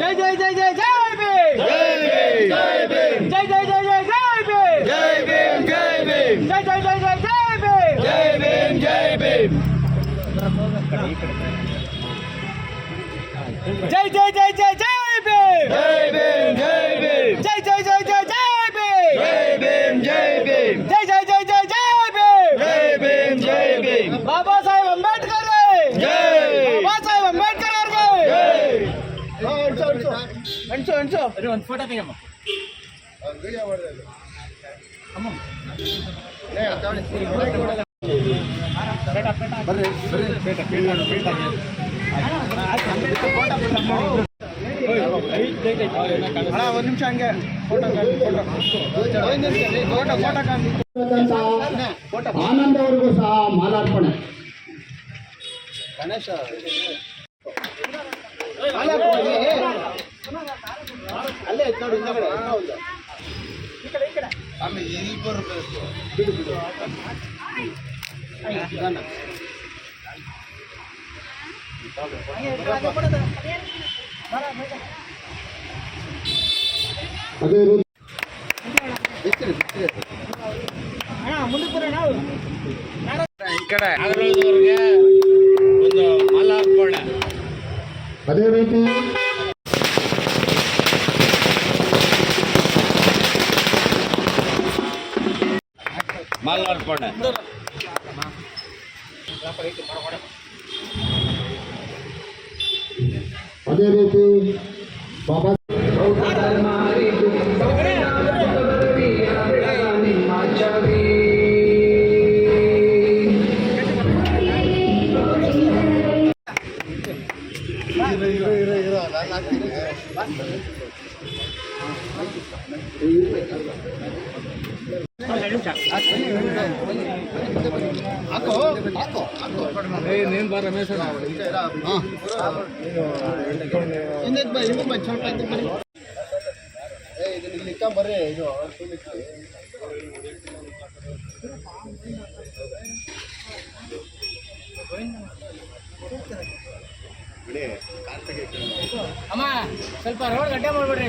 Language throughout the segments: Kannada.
ಜೈ ಜೈ ಜೈ ಜೈ ಜೈ ಭೀಮ್ ಜೈ ಜೈ ಜೈ ಒಂದು ಫೋಟೋ ತೆಗೆಯಮ್ಮ. ಅಣ್ಣ ಒಂದು ನಿಮಿಷ ಹಂಗೆ. ಫೋಟೋ ಫೋಟೋ ಫೋಟೋ ಆನಂದ್ ಅವರಿಗೂ ಸಹ ಮಾಲಾರ್ಪಣೆ. ಗಣೇಶ. ಅಲ್ಲೇ ಐತ್ ನೋಡಿ ಹಿಂದಗಡೆ ಹೌದು. ಆಮೇಲೆ ಇಲ್ಲಿ ಬರ್ಬೇಕು ಬಿಡು ಬಿಡು ನಿಧಾನ. ಅದೇ ರೀತಿ ಬಿಚ್ಚಿರಿ, ಬಿಚ್ಚಿರಿ. ನಾಗರಾಜವ್ರಿಗೆ ಒಂದು ಅದೇ ರೀತಿ ಬಾಬಾ ಇದನ್ನ ಬಾ ರಮೇಶ್ ಬರ್ರಿ, ಇದು. ಅಮ್ಮ ಸ್ವಲ್ಪ ರೋಡ್ ಗಡ್ಡೆ ಮಾಡ್ಬಿಡ್ರಿ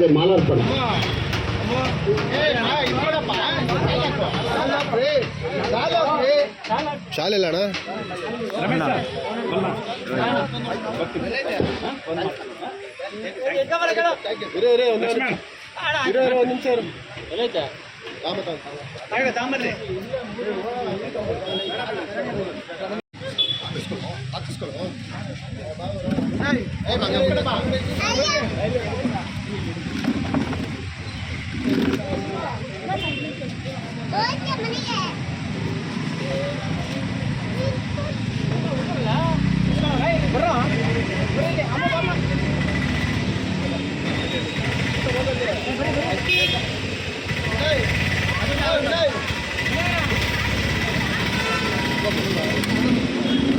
ಅವರಿಗೆ ಮಾಲಾರ್ಪಣೆ ಶಾಲೆ ಇಲ್ಲ ಅಣ್ಣ ಇರು ಇರು ಒಂದು ನಿಮಿಷ ಇರು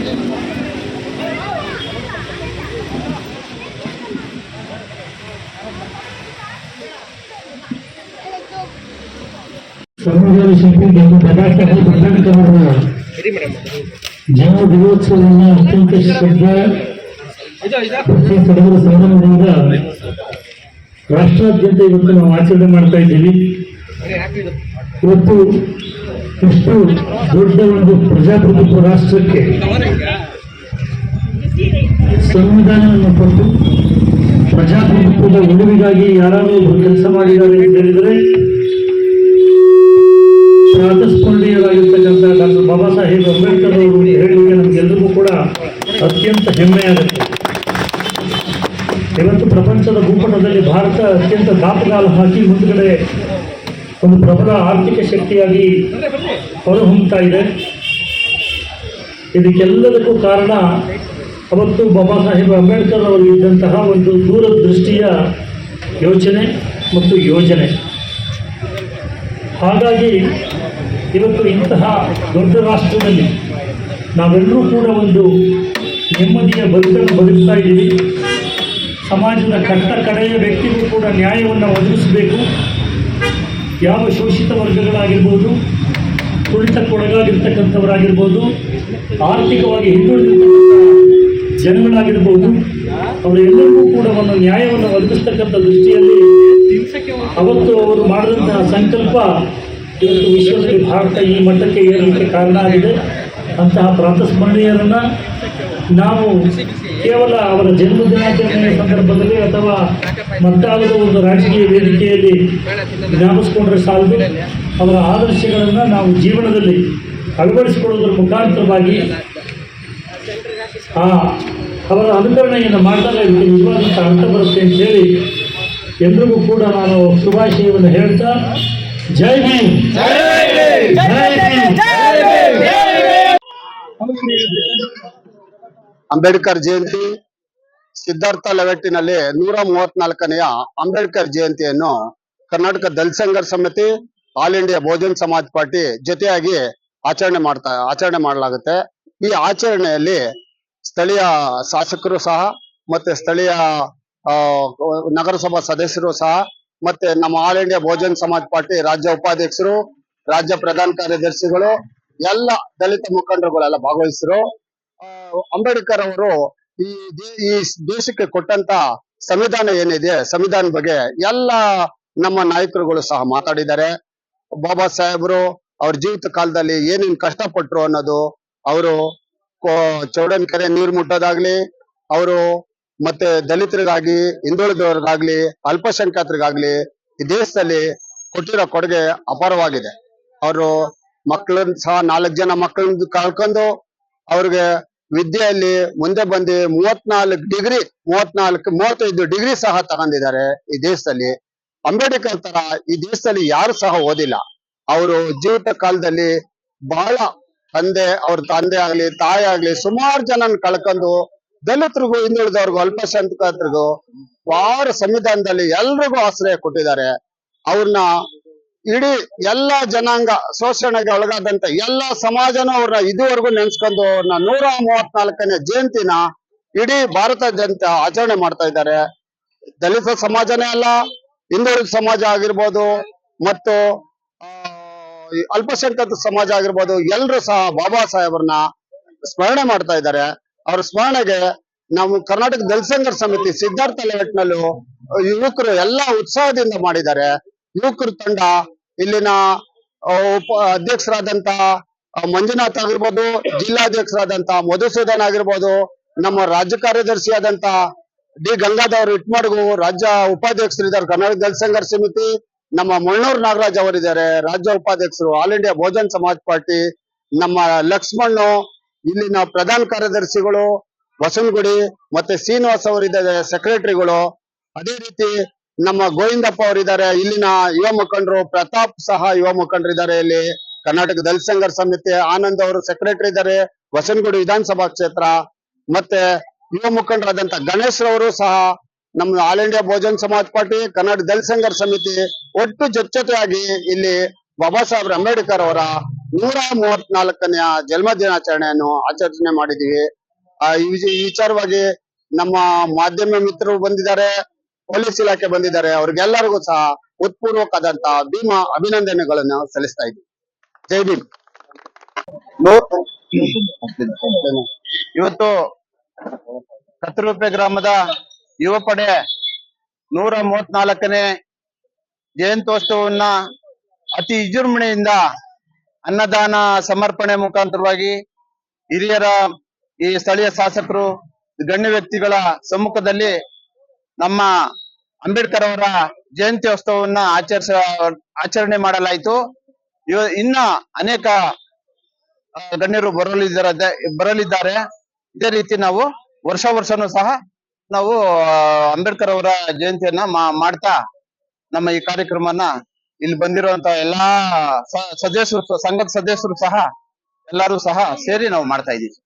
ಇರು ಒಂದು ಸಂವಿಧಾನ ಶಿಲ್ಪಿ ಸಾಹೇಬ್ ಅಂಬೇಡ್ಕರ್ ಅವರ ಜನ್ಮ ದಿನೋತ್ಸವವನ್ನು ಅತ್ಯಂತ ಶ್ರದ್ಧೆ ಭಕ್ತಿ ಸಡಗರ ಸಂಭ್ರಮದಿಂದ ರಾಷ್ಟ್ರಾದ್ಯಂತ ಇವತ್ತು ನಾವು ಆಚರಣೆ ಮಾಡ್ತಾ ಇದ್ದೀವಿ. ಇವತ್ತು ಇಷ್ಟು ದೊಡ್ಡ ಒಂದು ಪ್ರಜಾಪ್ರಭುತ್ವ ರಾಷ್ಟ್ರಕ್ಕೆ ಸಂವಿಧಾನವನ್ನು ಕೊಟ್ಟು ಪ್ರಜಾಪ್ರಭುತ್ವದ ಉಳಿವಿಗಾಗಿ ಯಾರಾದರೂ ಕೆಲಸ ಮಾಡಿದ್ದಾರೆ ಅಂತ ಹೇಳಿದರೆ ಪ್ರಾತಸ್ಮರಣೀಯರಾಗಿರ್ತಕ್ಕಂಥ ಡಾಕ್ಟರ್ ಬಾಬಾ ಸಾಹೇಬ್ ಅಂಬೇಡ್ಕರ್ ಅವರು ಹೇಳಲಿಕ್ಕೆ ನಮಗೆಲ್ಲರಿಗೂ ಕೂಡ ಅತ್ಯಂತ ಹೆಮ್ಮೆಯಾಗುತ್ತೆ. ಇವತ್ತು ಪ್ರಪಂಚದ ಭೂಪಟದಲ್ಲಿ ಭಾರತ ಅತ್ಯಂತ ದಾಪಗಾಲ ಹಾಕಿ ಮುಂದುಗಡೆ ಒಂದು ಪ್ರಬಲ ಆರ್ಥಿಕ ಶಕ್ತಿಯಾಗಿ ಹೊರಹೊಮ್ಮುತ್ತಾ ಇದೆ. ಇದಕ್ಕೆಲ್ಲದಕ್ಕೂ ಕಾರಣ ಅವತ್ತು ಬಾಬಾ ಸಾಹೇಬ್ ಅಂಬೇಡ್ಕರ್ ಅವರು ಇದ್ದಂತಹ ಒಂದು ದೂರದೃಷ್ಟಿಯ ಯೋಚನೆ ಮತ್ತು ಯೋಜನೆ. ಹಾಗಾಗಿ ಇವತ್ತು ಇಂತಹ ದೊಡ್ಡ ರಾಷ್ಟ್ರದಲ್ಲಿ ನಾವೆಲ್ಲರೂ ಕೂಡ ಒಂದು ನೆಮ್ಮದಿಯ ಬದುಕನ್ನು ಬದುಕ್ತಾ ಇದ್ದೀವಿ. ಸಮಾಜದ ಕಟ್ಟ ಕಡೆಯ ವ್ಯಕ್ತಿಗೂ ಕೂಡ ನ್ಯಾಯವನ್ನು ಒದಗಿಸಬೇಕು. ಯಾವ ಶೋಷಿತ ವರ್ಗಗಳಾಗಿರ್ಬೋದು, ತುಳಿತಕ್ಕೊಳಗಾಗಿರ್ತಕ್ಕಂಥವರಾಗಿರ್ಬೋದು, ಆರ್ಥಿಕವಾಗಿ ಹಿಂದುಳಿದಿರ್ತಕ್ಕಂಥ ಜನಗಳಾಗಿರ್ಬೋದು, ಅವರೆಲ್ಲರಿಗೂ ಕೂಡ ಒಂದು ನ್ಯಾಯವನ್ನು ಒದಗಿಸ್ತಕ್ಕಂಥ ದೃಷ್ಟಿಯಲ್ಲಿ ಅವತ್ತು ಅವರು ಮಾಡಿದಂತಹ ಸಂಕಲ್ಪ ಇವತ್ತು ವಿಶ್ವದಲ್ಲಿ ಭಾರತ ಈ ಮಟ್ಟಕ್ಕೆ ಏರಲಿಕ್ಕೆ ಕಾರಣ ಆಗಿದೆ. ಅಂತಹ ಪ್ರಾತಸ್ಮರಣೀಯರನ್ನ ನಾವು ಕೇವಲ ಅವರ ಜನ್ಮ ದಿನಾಚರಣೆಯ ಸಂದರ್ಭದಲ್ಲಿ ಅಥವಾ ಮತ್ತಾವುದೋ ಒಂದು ರಾಜಕೀಯ ವೇದಿಕೆಯಲ್ಲಿ ಜ್ಞಾಪಿಸ್ಕೊಂಡ್ರೆ ಸಾಲದು. ಅವರ ಆದರ್ಶಗಳನ್ನು ನಾವು ಜೀವನದಲ್ಲಿ ಅಳವಡಿಸಿಕೊಳ್ಳುವುದರ ಮುಖಾಂತರವಾಗಿ ಆ ಅವರ ಅನುಕರಣೆಯನ್ನು ಮಾಡಿದಾಗ ಇದಕ್ಕೆ ನಿಜವಾದಂಥ ಅಂತ ಬರುತ್ತೆ ಅಂತ ಹೇಳಿ ಎಲ್ರಿಗೂ ಕೂಡ ನಾನು ಶುಭಾಶಯವನ್ನು ಹೇಳ್ತಾ ಜೈ ಭೀಮ್ ಜೈ ಭೀಮ್ ಅಂಬೇಡ್ಕರ್ ಜಯಂತಿ ಸಿದ್ಧಾರ್ಥ ಲೆವೆಟ್ಟಿನಲ್ಲಿ ನೂರ ಮೂವತ್ನಾಲ್ಕನೆಯ ಅಂಬೇಡ್ಕರ್ ಜಯಂತಿಯನ್ನು Karnataka Dalit Sangharsh Samiti all India Bahujan Samaj party ಜೊತೆಯಾಗಿ ಆಚರಣೆ ಮಾಡ್ತಾ ಆಚರಣೆ ಮಾಡಲಾಗುತ್ತೆ. ಈ ಆಚರಣೆಯಲ್ಲಿ ಸ್ಥಳೀಯ ಶಾಸಕರು ಸಹ ಮತ್ತೆ ಸ್ಥಳೀಯ ಆ, ನಗರಸಭಾ ಸದಸ್ಯರು ಸಹ ಮತ್ತೆ ನಮ್ಮ all India Bahujan Samaj party ರಾಜ್ಯ ಉಪಾಧ್ಯಕ್ಷರು, ರಾಜ್ಯ ಪ್ರಧಾನ ಕಾರ್ಯದರ್ಶಿಗಳು, ಎಲ್ಲ ದಲಿತ ಮುಖಂಡರುಗಳೆಲ್ಲ ಭಾಗವಹಿಸಿದ್ರು. ಅಂಬೇಡ್ಕರ್ ಅವರು ಈ ಈ ದೇಶಕ್ಕೆ ಕೊಟ್ಟಂತ ಸಂವಿಧಾನ ಏನಿದೆ ಸಂವಿಧಾನ ಬಗ್ಗೆ ಎಲ್ಲ ನಮ್ಮ ನಾಯಕರುಗಳು ಸಹ ಮಾತಾಡಿದ್ದಾರೆ. ಬಾಬಾ ಸಾಹೇಬ್ರು ಅವ್ರ ಜೀವಿತ ಕಾಲದಲ್ಲಿ ಏನೇನ್ ಕಷ್ಟಪಟ್ರು ಅನ್ನೋದು, ಅವರು ಚೌಡನ್ ಕೆರೆ ನೀರು ಮುಟ್ಟೋದಾಗ್ಲಿ, ಅವರು ಮತ್ತೆ ದಲಿತರಿಗಾಗಿ ಹಿಂದುಳಿದವರಿಗಾಗ್ಲಿ, ಅಲ್ಪಸಂಖ್ಯಾತರಿಗಾಗ್ಲಿ ಈ ದೇಶದಲ್ಲಿ ಕೊಟ್ಟಿರೋ ಕೊಡುಗೆ ಅಪಾರವಾಗಿದೆ. ಅವರು ಮಕ್ಕಳನ್ನ ಸಹ ನಾಲ್ಕು ಜನ ಮಕ್ಕಳನ್ನ ಕಳ್ಕೊಂಡು ಅವ್ರಿಗೆ ವಿದ್ಯೆಯಲ್ಲಿ ಮುಂದೆ ಬಂದು ಮೂವತ್ನಾಲ್ಕು ಡಿಗ್ರಿ, ಮೂವತ್ನಾಲ್ಕು, ಮೂವತ್ತೈದು ಡಿಗ್ರಿ ಸಹ ತಗೊಂಡಿದ್ದಾರೆ ಈ ದೇಶದಲ್ಲಿ. ಅಂಬೇಡ್ಕರ್ ತರ ಈ ದೇಶದಲ್ಲಿ ಯಾರು ಸಹ ಓದಿಲ್ಲ. ಅವರು ಜೀವಿತ ಕಾಲದಲ್ಲಿ ಬಹಳ ತಂದೆ, ಅವ್ರ ತಂದೆ ಆಗ್ಲಿ, ತಾಯಿ ಆಗ್ಲಿ ಸುಮಾರು ಜನನ್ ಕಳ್ಕೊಂಡು ದಲಿತರಿಗೂ ಹಿಂದುಳಿದವ್ರಿಗೂ ಅಲ್ಪಸಂಖ್ಯಾತರಿಗೂ ವಾರ ಸಂವಿಧಾನದಲ್ಲಿ ಎಲ್ರಿಗೂ ಆಶ್ರಯ ಕೊಟ್ಟಿದ್ದಾರೆ. ಅವ್ರನ್ನ ಇಡೀ ಎಲ್ಲಾ ಜನಾಂಗ ಶೋಷಣೆಗೆ ಒಳಗಾದಂತ ಎಲ್ಲಾ ಸಮಾಜನೂ ಅವ್ರನ್ನ ಇದುವರೆಗೂ ನೆನ್ಸ್ಕೊಂಡು ಅವ್ರನ್ನ ನೂರ ಮೂವತ್ನಾಲ್ಕನೇ ಜಯಂತಿನ ಇಡೀ ಭಾರತ ಜನತೆ ಆಚರಣೆ ಮಾಡ್ತಾ ಇದ್ದಾರೆ. ದಲಿತ ಸಮಾಜನೇ ಅಲ್ಲ, ಹಿಂದುಳಿದ ಸಮಾಜ ಆಗಿರ್ಬೋದು ಮತ್ತು ಅಲ್ಪಸಂಖ್ಯಾತ ಸಮಾಜ ಆಗಿರ್ಬೋದು ಎಲ್ರು ಸಹ ಬಾಬಾ ಸಾಹೇಬ್ರನ್ನ ಸ್ಮರಣೆ ಮಾಡ್ತಾ ಇದ್ದಾರೆ. ಅವ್ರ ಸ್ಮರಣೆಗೆ ನಾವು ಕರ್ನಾಟಕ ದಲಿತ ಸಂಘರ್ಷ ಸಮಿತಿ ಸಿದ್ಧಾರ್ಥ ಲೆವೆಟ್ನಲ್ಲೂ ಯುವಕರು ಎಲ್ಲಾ ಉತ್ಸಾಹದಿಂದ ಮಾಡಿದ್ದಾರೆ. ಯುವಕರ ತಂಡ, ಇಲ್ಲಿನ ಉಪ, ಅಧ್ಯಕ್ಷರಾದಂತ ಮಂಜುನಾಥ್ ಆಗಿರ್ಬೋದು, ಜಿಲ್ಲಾಧ್ಯಕ್ಷರಾದಂತ ಮಧುಸೂದನ್ ಆಗಿರ್ಬೋದು, ನಮ್ಮ ರಾಜ್ಯ ಕಾರ್ಯದರ್ಶಿ ಆದಂತ ಡಿ ಗಂಗಾಧರ್ ಇಟ್ಮಡ್ಗು, ರಾಜ್ಯ ಉಪಾಧ್ಯಕ್ಷರಿದ್ದಾರೆ. ಕರ್ನಾಟಕ ದಲಿತ ಸಂಘರ್ಷ ಸಮಿತಿ, ನಮ್ಮ ಮಣ್ಣೂರ್ ನಾಗರಾಜ್ ಅವರಿದ್ದಾರೆ. ರಾಜ್ಯ ಉಪಾಧ್ಯಕ್ಷರು, all India Bahujan Samaj party, ನಮ್ಮ ಲಕ್ಷ್ಮಣ್ಣು ಇಲ್ಲಿನ ಪ್ರಧಾನ ಕಾರ್ಯದರ್ಶಿಗಳು ವಸನ್ಗುಡಿ ಮತ್ತೆ ಶ್ರೀನಿವಾಸ್ ಅವರಿದ್ದಾರೆ ಸೆಕ್ರೆಟರಿಗಳು ಅದೇ ರೀತಿ ನಮ್ಮ ಗೋವಿಂದಪ್ಪ ಅವರಿದ್ದಾರೆ, ಇಲ್ಲಿನ ಯುವ ಮುಖಂಡರು ಪ್ರತಾಪ್ ಸಹ ಯುವ ಮುಖಂಡರಿದ್ದಾರೆ ಇಲ್ಲಿ. ಕರ್ನಾಟಕ ದಲಿತ ಸಂಘರ್ಷ ಸಮಿತಿ, ಆನಂದ್ ಅವರು ಸೆಕ್ರೆಟರಿ ಇದ್ದಾರೆ ವಸನ್ಗುಡಿ ವಿಧಾನಸಭಾ ಕ್ಷೇತ್ರ, ಮತ್ತೆ ಯುವ ಮುಖಂಡರಾದಂತ ಗಣೇಶ್ ರವರು ಸಹ ನಮ್ಮ all India Bahujan Samaj party, Karnataka Dalit Sangharsh Samiti, ಒಟ್ಟು ಜೊತೆಯಾಗಿ ಇಲ್ಲಿ ಬಾಬಾ ಸಾಹೇಬ್ ಅಂಬೇಡ್ಕರ್ ಅವರ ನೂರ ಮೂವತ್ನಾಲ್ಕನೆಯ ಜನ್ಮ ದಿನಾಚರಣೆಯನ್ನು ಆಚರಣೆ ಮಾಡಿದೀವಿ ಆ ಈ ವಿಚಾರವಾಗಿ ನಮ್ಮ ಮಾಧ್ಯಮ ಮಿತ್ರರು ಬಂದಿದ್ದಾರೆ ಪೊಲೀಸ್ ಇಲಾಖೆ ಬಂದಿದ್ದಾರೆ. ಅವ್ರಿಗೆಲ್ಲರಿಗೂ ಸಹ ಉತ್ಪೂರ್ವಕಾದಂತಹ ಭೀಮಾ ಅಭಿನಂದನೆಗಳನ್ನು ಸಲ್ಲಿಸ್ತಾ ಇದ್ದೀವಿ. ಜೈ ಭೀಮ್. ಇವತ್ತು ಕತ್ತರುಪೆ ಗ್ರಾಮದ ಯುವ ಪಡೆ ನೂರ ಮೂವತ್ನಾಲ್ಕನೇ ಜಯಂತ್ಯೋತ್ಸವವನ್ನ ಅತಿ ವಿಜೃಂಭಣೆಯಿಂದ ಅನ್ನದಾನ ಸಮರ್ಪಣೆ ಮುಖಾಂತರವಾಗಿ ಹಿರಿಯರ ಈ ಸ್ಥಳೀಯ ಶಾಸಕರು, ಗಣ್ಯ ವ್ಯಕ್ತಿಗಳ ಸಮ್ಮುಖದಲ್ಲಿ ನಮ್ಮ ಅಂಬೇಡ್ಕರ್ ಅವರ ಜಯಂತ್ಯೋತ್ಸವವನ್ನ ಆಚರಿಸ, ಆಚರಣೆ ಮಾಡಲಾಯಿತು. ಇವ, ಇನ್ನ ಅನೇಕ ಗಣ್ಯರು ಬರಲಿದ್ದಾರೆ ಬರಲಿದ್ದಾರೆ. ಇದೇ ರೀತಿ ನಾವು ವರ್ಷ ವರ್ಷನೂ ಸಹ ನಾವು ಅಂಬೇಡ್ಕರ್ ಅವರ ಜಯಂತಿಯನ್ನ ಮಾಡ್ತಾ ನಮ್ಮ ಈ ಕಾರ್ಯಕ್ರಮನ ಇಲ್ಲಿ ಬಂದಿರುವಂತ ಎಲ್ಲಾ ಸದಸ್ಯರು ಸಂಘದ ಸದಸ್ಯರು ಸಹ ಎಲ್ಲರೂ ಸಹ ಸೇರಿ ನಾವು ಮಾಡ್ತಾ ಇದ್ದೀವಿ.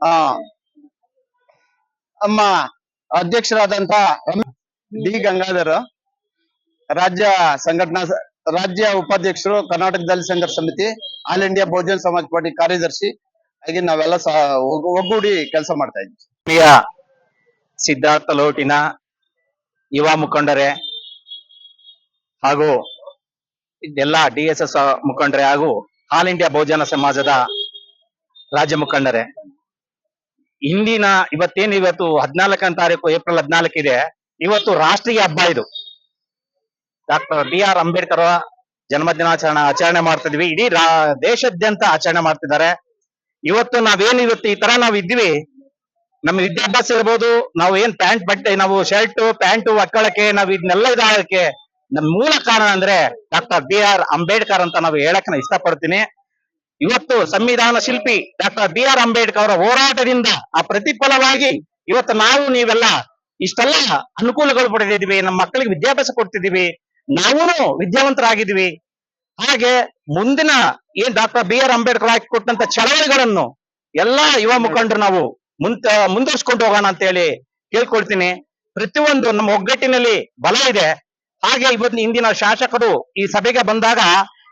ಆ, ನಮ್ಮ ಅಧ್ಯಕ್ಷರಾದಂತ ಡಿ ಗಂಗಾಧರ್, ರಾಜ್ಯ ಸಂಘಟನಾ ರಾಜ್ಯ ಉಪಾಧ್ಯಕ್ಷರು, Karnataka Dalit Sangharsh Samiti, all India Bahujan Samaj party ಕಾರ್ಯದರ್ಶಿ, ಹಾಗೆ ನಾವೆಲ್ಲ ಸಹ ಒಗ್ಗೂಡಿ ಕೆಲಸ ಮಾಡ್ತಾ ಇದ್ವಿ ಆತ್ಮೀಯ ಸಿದ್ಧಾರ್ಥ ಲೋಟಿನ ಯುವ ಮುಖಂಡರೇ ಹಾಗೂ ಎಲ್ಲ ಡಿಎಸ್ಎಸ್ ಎಸ್ ಎಸ್ ಮುಖಂಡರೇ ಹಾಗೂ ಆಲ್ ಇಂಡಿಯಾ ಬಹುಜನ ಸಮಾಜದ ರಾಜ್ಯ ಮುಖಂಡರೇ. ಇಂದಿನ ಇವತ್ತೇನು ಇವತ್ತು ಹದಿನಾಲ್ಕನೇ ತಾರೀಕು, ಏಪ್ರಿಲ್ ಹದಿನಾಲ್ಕಿದೆ ಇವತ್ತು ರಾಷ್ಟ್ರೀಯ ಹಬ್ಬ ಇದು. ಡಾಕ್ಟರ್ ಬಿ ಆರ್ ಅಂಬೇಡ್ಕರ್ ಜನ್ಮ ಜನ್ಮದಿನಾಚರಣೆ ಆಚರಣೆ ಮಾಡ್ತಿದ್ವಿ. ಇಡೀ ದೇಶಾದ್ಯಂತ ಆಚರಣೆ ಮಾಡ್ತಿದ್ದಾರೆ. ಇವತ್ತು ನಾವೇನು ಇವತ್ತು ಈ ತರ ನಾವು ಇದ್ವಿ. ನಮ್ಮ ವಿದ್ಯಾಭ್ಯಾಸ ಇರ್ಬೋದು. ನಾವು ಏನ್ ಪ್ಯಾಂಟ್ ಬಟ್ಟೆ, ನಾವು ಶರ್ಟ್, ಪ್ಯಾಂಟು, ಒಕ್ಕಳಕ್ಕೆ, ನಾವು ಇದನ್ನೆಲ್ಲ ಇದಾಗಕ್ಕೆ ನಮ್ ಮೂಲ ಕಾರಣ ಅಂದ್ರೆ ಡಾಕ್ಟರ್ ಬಿ ಆರ್ ಅಂಬೇಡ್ಕರ್ ಅಂತ ನಾವು ಹೇಳಕ್ ಇಷ್ಟ ಇಷ್ಟಪಡ್ತೀನಿ. ಇವತ್ತು ಸಂವಿಧಾನ ಶಿಲ್ಪಿ ಡಾಕ್ಟರ್ ಬಿ ಆರ್ ಅಂಬೇಡ್ಕರ್ ಅವರ ಹೋರಾಟದಿಂದ ಆ ಪ್ರತಿಫಲವಾಗಿ ಇವತ್ತು ನಾವು ನೀವೆಲ್ಲ ಇಷ್ಟೆಲ್ಲ ಅನುಕೂಲಗಳು ಪಡೆದಿದ್ದೀವಿ. ನಮ್ಮ ಮಕ್ಕಳಿಗೆ ವಿದ್ಯಾಭ್ಯಾಸ ಕೊಡ್ತಿದ್ದೀವಿ. ನಾವೂ ವಿದ್ಯಾವಂತರಾಗಿದ್ದೀವಿ. ಹಾಗೆ ಮುಂದಿನ ಏನ್ ಡಾಕ್ಟರ್ ಬಿ ಆರ್ ಅಂಬೇಡ್ಕರ್ ಹಾಕಿ ಕೊಟ್ಟಂತ ಚಳವಳಿಗಳನ್ನು ಎಲ್ಲಾ ಯುವ ಮುಖಂಡರು ನಾವು ಮುಂತ, ಮುಂದುವರ್ಸ್ಕೊಂಡು ಹೋಗೋಣ ಅಂತ ಹೇಳಿ ಕೇಳ್ಕೊಳ್ತೀನಿ. ಪ್ರತಿಯೊಂದು ನಮ್ಮ ಒಗ್ಗಟ್ಟಿನಲ್ಲಿ ಬಲ ಇದೆ. ಹಾಗೆ ಇವತ್ತು ಹಿಂದಿನ ಶಾಸಕರು ಈ ಸಭೆಗೆ ಬಂದಾಗ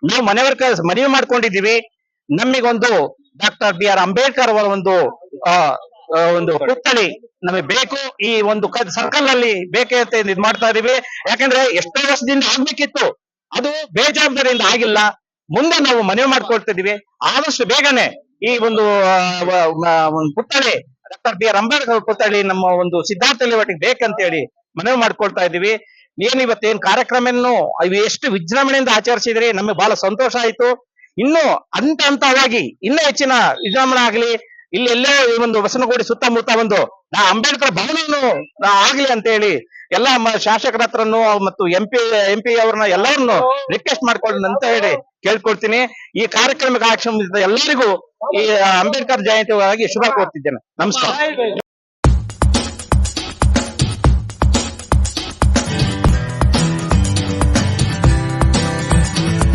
ನಾವು ಮನೆಯವರ ಮನವಿ ಮಾಡ್ಕೊಂಡಿದ್ದೀವಿ. ನಮಗೊಂದು ಡಾಕ್ಟರ್ ಬಿ ಆರ್ ಅಂಬೇಡ್ಕರ್ ಅವರ ಒಂದು ಒಂದು ಪುತ್ಥಳಿ ನಮಗೆ ಬೇಕು. ಈ ಒಂದು ಸರ್ಕಲ್ನಲ್ಲಿ ಬೇಕೇ ಇದು ಮಾಡ್ತಾ ಇದೀವಿ ಯಾಕಂದ್ರೆ ಎಷ್ಟೋ ವರ್ಷದಿಂದ ಆಗ್ಬೇಕಿತ್ತು. ಅದು ಬೇಜವಾಬ್ದಾರಿಯಿಂದ ಆಗಿಲ್ಲ. ಮುಂದೆ ನಾವು ಮನವಿ ಮಾಡ್ಕೊಳ್ತಿದೀವಿ ಆದಷ್ಟು ಬೇಗನೆ ಈ ಒಂದು ಪುತ್ಥಳಿ, ಡಾಕ್ಟರ್ ಬಿ ಆರ್ ಅಂಬೇಡ್ಕರ್ ಪುತ್ಥಳಿ ನಮ್ಮ ಒಂದು ಸಿದ್ಧಾರ್ಥ ಲೇಔಟಿಗೆ ಬೇಕಂತ ಹೇಳಿ ಮನವಿ ಮಾಡ್ಕೊಳ್ತಾ ಇದೀವಿ ಏನ್ ಇವತ್ತೇನ್ ಕಾರ್ಯಕ್ರಮವನ್ನು ಎಷ್ಟು ವಿಜೃಂಭಣೆಯಿಂದ ಆಚರಿಸಿದ್ರಿ? ನಮಗೆ ಬಹಳ ಸಂತೋಷ ಆಯ್ತು. ಇನ್ನು ಹಂತ ಹಂತವಾಗಿ, ಇನ್ನೂ ಹೆಚ್ಚಿನ ವಿಜೃಂಭಣೆ ಆಗ್ಲಿ, ಇಲ್ಲಿ ಎಲ್ಲೇ ಈ ಒಂದು ವಸನಗೋಡಿ ಸುತ್ತಮುತ್ತ ಒಂದು ನಾ ಅಂಬೇಡ್ಕರ್ ಭವನವನ್ನು ಆಗ್ಲಿ ಅಂತ ಹೇಳಿ ಎಲ್ಲ ಶಾಸಕರ ಹತ್ರನು ಮತ್ತು ಎಂ ಪಿ ಎಂ ಪಿ ಅವ್ರನ್ನ ಎಲ್ಲರನ್ನು ರಿಕ್ವೆಸ್ಟ್ ಮಾಡ್ಕೊಳ್ಳಿ ಅಂತ ಹೇಳಿ ಕೇಳ್ಕೊಳ್ತೀನಿ ಈ ಕಾರ್ಯಕ್ರಮಕ್ಕೆ ಆಗಮಿಸಿದ ಎಲ್ಲರಿಗೂ ಈ ಅಂಬೇಡ್ಕರ್ ಜಯಂತಿಗಾಗಿ ಶುಭ ಕೋರ್ತಿದ್ದೇನೆ. ನಮಸ್ಕಾರ.